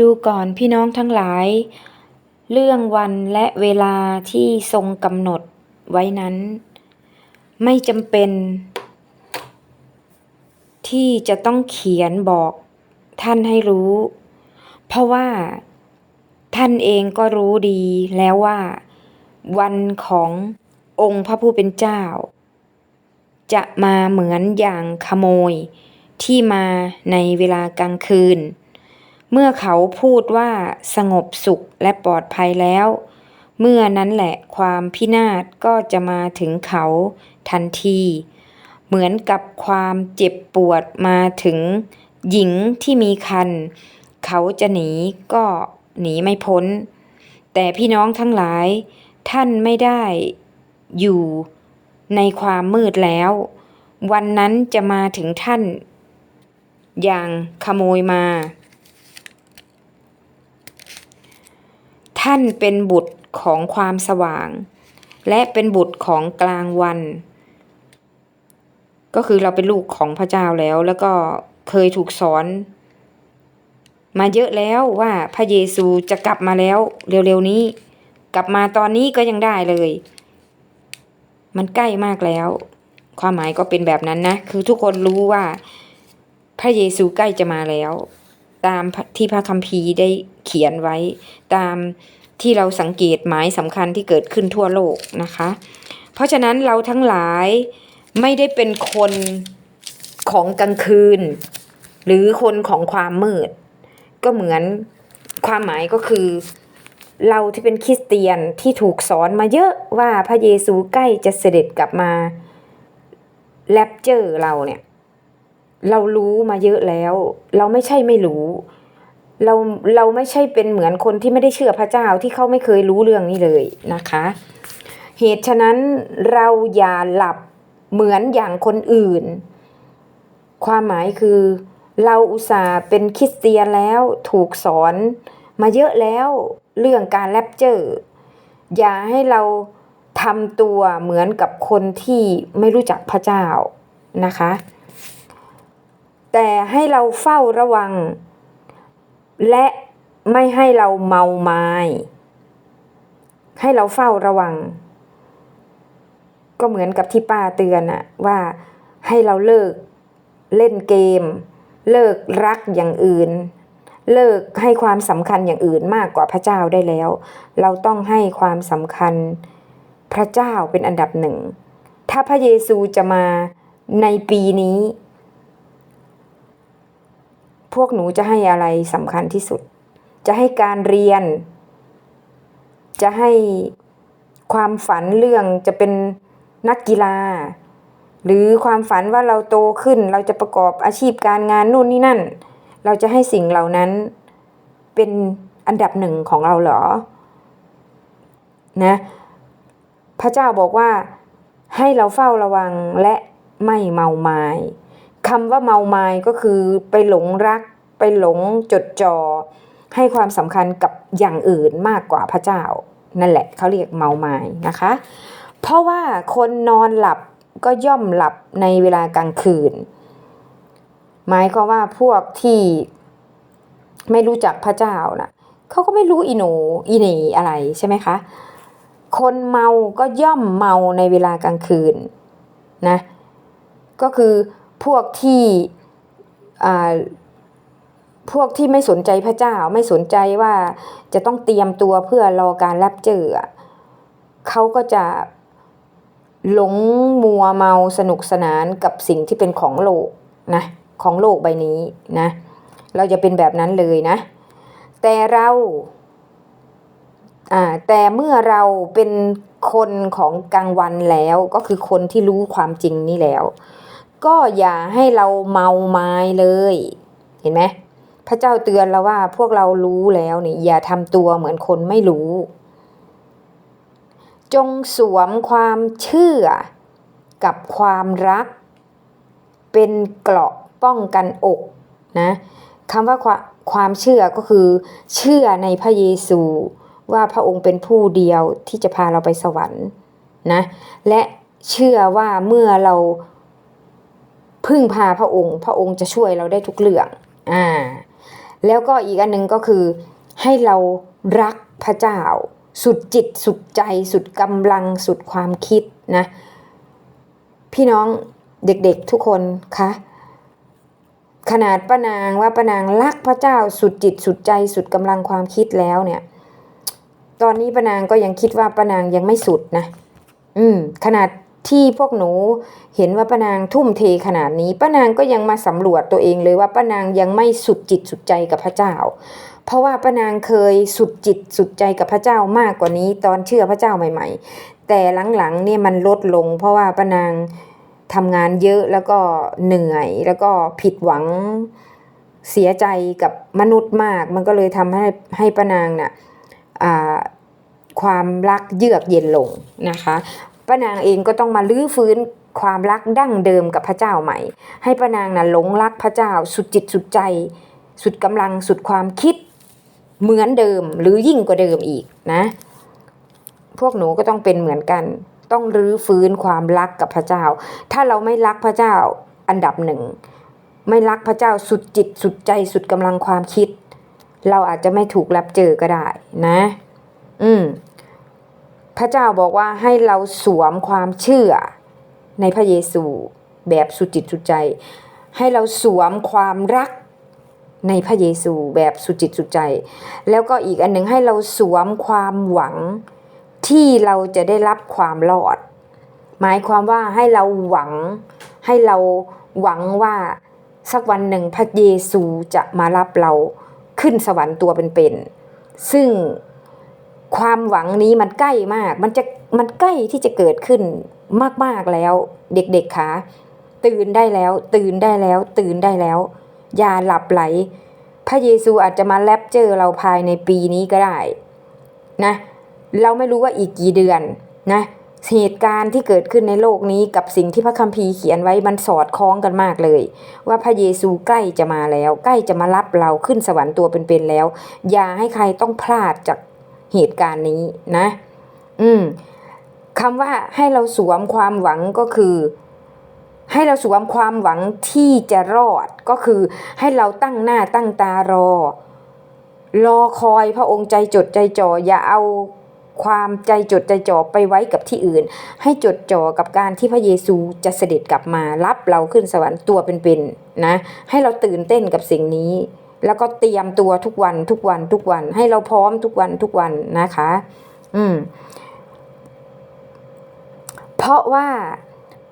ดูก่อนพี่น้องทั้งหลาย เรื่องวันและเวลาที่ทรงกำหนดไว้นั้น ไม่จำเป็น ที่จะต้องเขียนบอกท่านให้รู้ เพราะว่าท่านเองก็รู้ดีแล้วว่า วันขององค์พระผู้เป็นเจ้า จะมาเหมือนอย่างขโมยที่มาในเวลากลางคืน เมื่อเขาพูดว่าสงบสุขและปลอดภัยแล้ว เมื่อนั้นแหละความพินาศก็จะมาถึงเขาทันที เหมือนกับความเจ็บปวดมาถึงหญิงที่มีคัน เขาจะหนีก็หนีไม่พ้น แต่พี่น้องทั้งหลาย ท่านไม่ได้อยู่ในความมืดแล้ว วันนั้นจะมาถึงท่าน อย่างขโมยมา ท่านเป็นบุตรของความสว่าง และเป็นบุตรของกลางวัน ก็คือเราเป็นลูกของพระเจ้าแล้ว แล้วก็เคยถูกสอน มาเยอะแล้วว่าพระเยซูจะกลับมาแล้ว เร็วๆนี้ กลับมาตอนนี้ก็ยังได้เลย มันใกล้มากแล้ว ความหมายก็เป็นแบบนั้นนะ คือทุกคนรู้ว่า พระเยซูใกล้จะมาแล้ว ตามที่พระคัมภีร์ได้ เขียนไว้ตามที่เราสังเกตหมายสำคัญที่เกิดขึ้นทั่วโลกนะคะ เพราะฉะนั้นเราทั้งหลายไม่ได้เป็นคนของกลางคืน หรือคนของความมืด ก็เหมือนความหมายก็คือ เราที่เป็นคริสเตียนที่ถูกสอนมาเยอะว่าพระเยซูใกล้จะเสด็จกลับมาแลปเจอร์เราเนี่ย เรารู้มาเยอะแล้ว เราไม่ใช่ไม่รู้ เราเราไม่ใช่เป็นเหมือนคนที่ไม่ได้เชื่อพระเจ้าที่เขาไม่เคยรู้เรื่องนี้เลยนะคะ เหตุฉะนั้นเราอย่าหลับเหมือนอย่างคนอื่น ความหมายคือ เราอุตส่าห์เป็นคริสเตียนแล้วถูกสอนมาเยอะแล้วเรื่องการแลปเจอร์ อย่าให้เราทำตัวเหมือนกับคนที่ไม่รู้จักพระเจ้านะคะ แต่ให้เราเฝ้าระวัง และไม่ให้เราเมาไม้ให้เราเฝ้าระวัง ก็เหมือนกับที่ป้าเตือนอะว่าให้เราเลิกเล่นเกม เลิกรักอย่างอื่น เลิกให้ความสำคัญอย่างอื่นมากกว่าพระเจ้าได้แล้ว เราต้องให้ความสำคัญพระเจ้าเป็นอันดับหนึ่ง ถ้าพระเยซูจะมาในปีนี้ พวกหนูจะให้อะไรสำคัญที่สุด จะให้การเรียน จะให้ความฝันเรื่องจะเป็นนักกีฬา หรือความฝันว่าเราโตขึ้น เราจะประกอบอาชีพการงานนู่นนี่นั่น เราจะให้สิ่งเหล่านั้นเป็นอันดับหนึ่งของเราเหรอ นะ พระเจ้าบอกว่าให้เราเฝ้าระวังและไม่เมาไม้ คำว่าเมาไม้ก็คือไปหลงรัก ไปหลงจดจ่อให้ความสำคัญกับอย่างอื่นมากกว่าพระเจ้า นั่นแหละเขาเรียกเมาไม้นะคะ เพราะว่าคนนอนหลับก็ย่อมหลับในเวลากลางคืน หมายความว่าพวกที่ไม่รู้จักพระเจ้านะเขาก็ไม่รู้อีโหนอีเหนอะไรใช่ไหมคะ คนเมาก็ย่อมเมาในเวลากลางคืนนะ ก็คือ พวกที่พวกที่ไม่สนใจพระเจ้าไม่สนใจว่าจะต้องเตรียมตัวเพื่อรอการรับเจอเขาก็จะหลงมัวเมาสนุกสนานกับสิ่งที่เป็นของโลกนะของโลกใบนี้นะเราจะเป็นแบบนั้นเลยนะ แต่เราอ่าแต่เมื่อเราเป็นคนของกลางวันแล้วก็คือคนที่รู้ความจริงนี่แล้ว ก็อย่าให้เราเมาไม้เลย เห็นไหมพระเจ้าเตือนเราว่าพวกเรารู้แล้วนี่อย่าทำตัวเหมือนคนไม่รู้ จงสวมความเชื่อกับความรัก เป็นเกราะป้องกันอกนะคำว่าความเชื่อก็คือ เชื่อในพระเยซูว่าพระองค์เป็นผู้เดียวที่จะพาเราไปสวรรค์นะและเชื่อว่าเมื่อเรา พึ่งพาพระองค์ พระองค์จะช่วยเราได้ทุกเรื่องอ่าแล้วก็อีกอันหนึ่งก็คือให้เรารักพระเจ้า สุดจิตสุดใจ สุดกำลังสุดความคิดนะพี่น้องเด็กๆทุกคนคะขนาดป้านางว่าป้านางรักพระเจ้าสุดจิตสุดใจสุดกำลังความคิดแล้วเนี่ย ตอนนี้ป้านางก็ยังคิดว่าป้านางยังไม่สุดนะ อืม ขนาด ที่พวกหนูเห็นว่าป้านางทุ่มเทขนาดนี้ป้านางก็ยังมาสำรวจตัวเองเลยว่าป้านางยังไม่สุดจิตสุดใจกับพระเจ้า เพราะว่าป้านางเคยสุดจิตสุดใจกับพระเจ้ามากกว่านี้ ตอนเชื่อพระเจ้าใหม่ ๆ แต่หลังๆเนี่ยมันลดลง เพราะว่าป้านางทำงานเยอะแล้วก็เหนื่อยแล้วก็ผิดหวังเสียใจกับมนุษย์มาก มันก็เลยทำให้ให้ป้านางน่ะอ่าความรักเยือกเย็นลงนะคะ ป้านางเองก็ต้องมาลื้อฟื้นความรักดั้งเดิมกับพระเจ้าใหม่ ให้ป้านางน่ะหลงรักพระเจ้าสุดจิตสุดใจ สุดกำลังสุดความคิดเหมือนเดิมหรือยิ่งกว่าเดิมอีกนะ พวกหนูก็ต้องเป็นเหมือนกัน ต้องรื้อฟื้นความรักกับพระเจ้า ถ้าเราไม่รักพระเจ้าอันดับหนึ่งไม่รักพระเจ้าสุดจิตสุดใจสุดกำลังความคิด เราอาจจะไม่ถูกรับเจอก็ได้นะ อืม พระเจ้าบอกว่าให้เราสวมความเชื่อในพระเยซูแบบสุดจิตสุดใจ ให้เราสวมความรักในพระเยซูแบบสุดจิตสุดใจ แล้วก็อีกอันหนึ่งให้เราสวมความหวังที่เราจะได้รับความรอด หมายความว่าให้เราหวังให้เราหวังว่าสักวันหนึ่งพระเยซูจะมารับเราขึ้นสวรรค์ตัวเป็นๆซึ่ง ความหวังนี้มันใกล้มาก มันจะมันใกล้ที่จะเกิดขึ้นมากๆแล้ว เด็กๆคะตื่นได้แล้ว ตื่นได้แล้ว ตื่นได้แล้ว อย่าหลับไหล พระเยซูอาจจะมาแลปเจอเราภายในปีนี้ก็ได้นะ เราไม่รู้ว่าอีกกี่เดือนนะเหตุการณ์ที่เกิดขึ้นในโลกนี้กับสิ่งที่พระคัมภีร์เขียนไว้มันสอดคล้องกันมากเลย ว่าพระเยซูใกล้จะมาแล้ว ใกล้จะมารับเราขึ้นสวรรค์ตัวเป็นๆแล้ว อย่าให้ใครต้องพลาดจาก เหตุการณ์นี้นะ อืมคำว่าให้เราสวมความหวังก็คือ ให้เราสวมความหวังที่จะรอดก็คือ ให้เราตั้งหน้าตั้งตารอ รอคอยพระองค์ใจจดใจจ่ออย่าเอาความใจจดใจจ่อไปไว้กับที่อื่น ให้จดจ่อกับการที่พระเยซูจะเสด็จกลับมารับเราขึ้นสวรรค์ตัวเป็นๆนะให้เราตื่นเต้นกับสิ่งนี้ แล้วก็เตรียมตัวทุกวันทุกวันทุกวัน ให้เราพร้อมทุกวันทุกวันนะคะ อืม เพราะว่า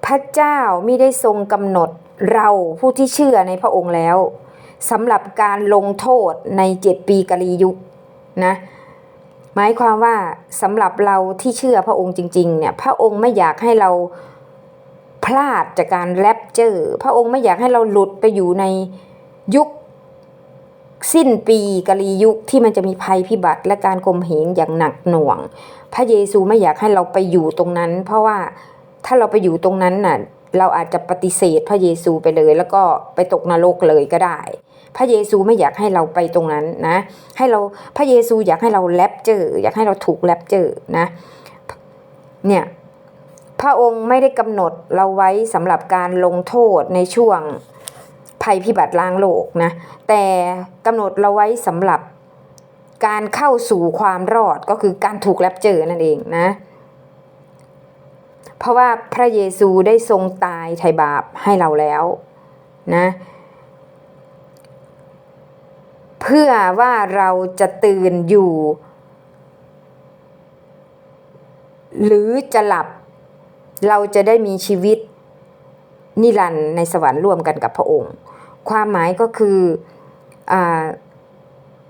พระเจ้าไม่ได้ทรงกำหนดเราผู้ที่เชื่อในพระองค์แล้วสำหรับการลงโทษในเจ็ดปีกาลียุคนะหมายความว่าสำหรับเราที่เชื่อพระองค์จริง ๆ เนี่ย พระองค์ไม่อยากให้เราพลาดจากการแรปเจอร์ พระองค์ไม่อยากให้เราหลุดไปอยู่ในยุค สิ้นปีกาลียุคที่มันจะมีภัยพิบัติและการข่มเหงอย่างหนักหน่วง พระเยซูไม่อยากให้เราไปอยู่ตรงนั้น เพราะว่าถ้าเราไปอยู่ตรงนั้นน่ะเราอาจจะปฏิเสธพระเยซูไปเลย แล้วก็ไปตกนรกเลยก็ได้ พระเยซูไม่อยากให้เราไปตรงนั้นนะ ให้เราพระเยซูอยากให้เราแลปเจอ อยากให้เราถูกแลปเจอ์นะเนี่ยพระองค์ไม่ได้กำหนดเราไว้สำหรับการลงโทษในช่วง ภัยพิบัติล้างโลกนะ แต่กำหนดเราไว้สำหรับการเข้าสู่ความรอดก็คือการถูกแลปเจอนั่นเองนะ เพราะว่าพระเยซูได้ทรงตายไถ่บาปให้เราแล้วนะเพื่อว่าเราจะตื่นอยู่ หรือจะหลับเราจะได้มีชีวิตนิรันดร์ในสวรรค์ร่วมกันกับพระองค์ ความหมายก็คืออ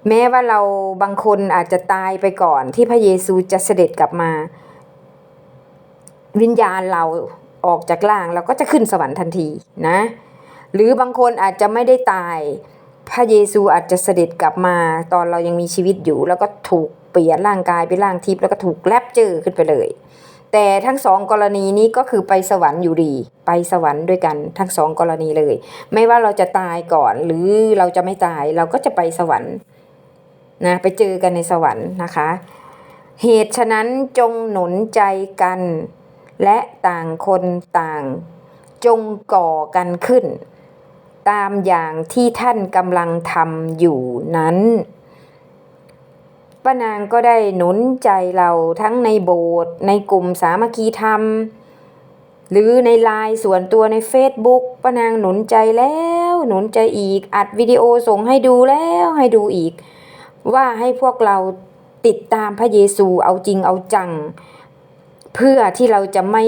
แม้ว่าเราบางคนอาจจะตายไปก่อนที่พระเยซูจะเสด็จกลับมา วิญญาณเราออกจากร่างเราก็จะขึ้นสวรรค์ทันทีนะ หรือบางคนอาจจะไม่ได้ตาย พระเยซูอาจจะเสด็จกลับมา ตอนเรายังมีชีวิตอยู่ แล้วก็ถูกเปลี่ยนร่างกายเป็นร่างทิพย์แล้วก็ถูกแลบเจอขึ้นไปเลย แต่ทั้งสองกรณีนี้ก็คือไปสวรรค์อยู่ดี ไปสวรรค์ด้วยกันทั้งสองกรณีเลย ไม่ว่าเราจะตายก่อนหรือเราจะไม่ตายเราก็จะไปสวรรค์นะไปเจอกันในสวรรค์นะคะ เหตุฉะนั้นจงหนุนใจกัน และต่างคนต่าง จงก่อกันขึ้น ตามอย่างที่ท่านกำลังทำอยู่นั้น ป้านางก็ได้หนุนใจเราทั้งในโบสถ์ในกลุ่มสามัคคีธรรม หรือในไลน์ส่วนตัวใน Facebook ป้านางหนุนใจแล้ว หนุนใจอีก อัดวิดีโอส่งให้ดูแล้วให้ดูอีก ว่าให้พวกเราติดตามพระเยซูเอาจริงเอาจัง เพื่อที่เราจะไม่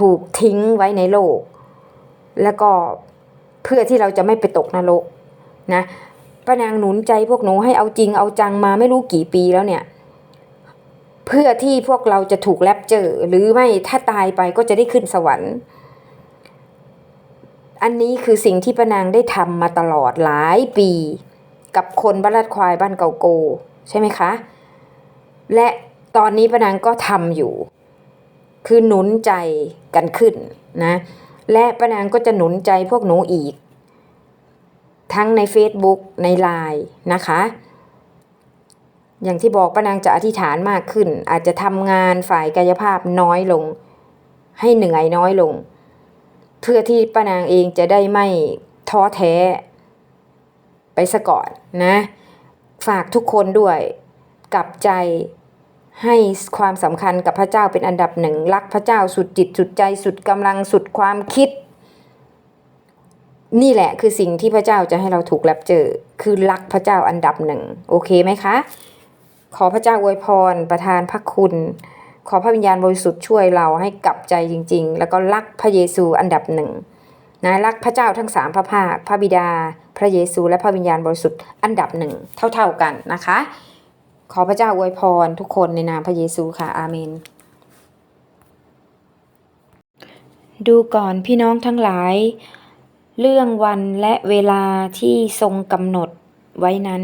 ถูกทิ้งไว้ในโลก แล้วก็เพื่อที่เราจะไม่ไปตกนรกนะ ป้านางหนุนใจพวกหนูให้เอาจริงเอาจังมาไม่รู้กี่ปีแล้วเนี่ย เพื่อที่พวกเราจะถูกแลปเจอ หรือไม่ถ้าตายไปก็จะได้ขึ้นสวรรค์ อันนี้คือสิ่งที่ป้านางได้ทำมาตลอดหลายปี กับคนบ้านลาดควายบ้านเกาโก ใช่ไหมคะ และตอนนี้ป้านางก็ทำอยู่ คือหนุนใจกันขึ้นนะ และป้านางก็จะหนุนใจพวกหนูอีก ทั้งใน Facebook ใน Line นะคะ อย่างที่บอกป้านางจะอธิษฐานมากขึ้น อาจจะทำงานฝ่ายกายภาพน้อยลง ให้เหนื่อยน้อยลง เพื่อที่ป้านางเองจะได้ไม่ท้อแท้ ไปซะก่อนนะ ฝากทุกคนด้วยกับใจให้ความสำคัญกับพระเจ้าเป็นอันดับหนึ่ง รักพระเจ้าสุดจิตสุดใจสุดกำลังสุดความคิด นี่แหละคือสิ่งที่พระเจ้าจะให้เราถูกแลบเจอ คือรักพระเจ้าอันดับหนึ่ง โอเคไหมคะ ขอพระเจ้าอวยพรประทานพระคุณ ขอพระวิญญาณบริสุทธิ์ช่วยเราให้กลับใจจริง ๆ แล้วก็รักพระเยซูอันดับหนึ่งนะรักพระเจ้าทั้งสามพระภาค พระบิดา พระเยซู และพระวิญญาณบริสุทธิ์อันดับหนึ่งเท่า ๆกันนะคะ ขอพระเจ้าอวยพรทุกคนในนามพระเยซูค่ะ อาเมน ดูก่อนพี่น้องทั้งหลาย เรื่องวันและเวลาที่ทรงกำหนดไว้นั้น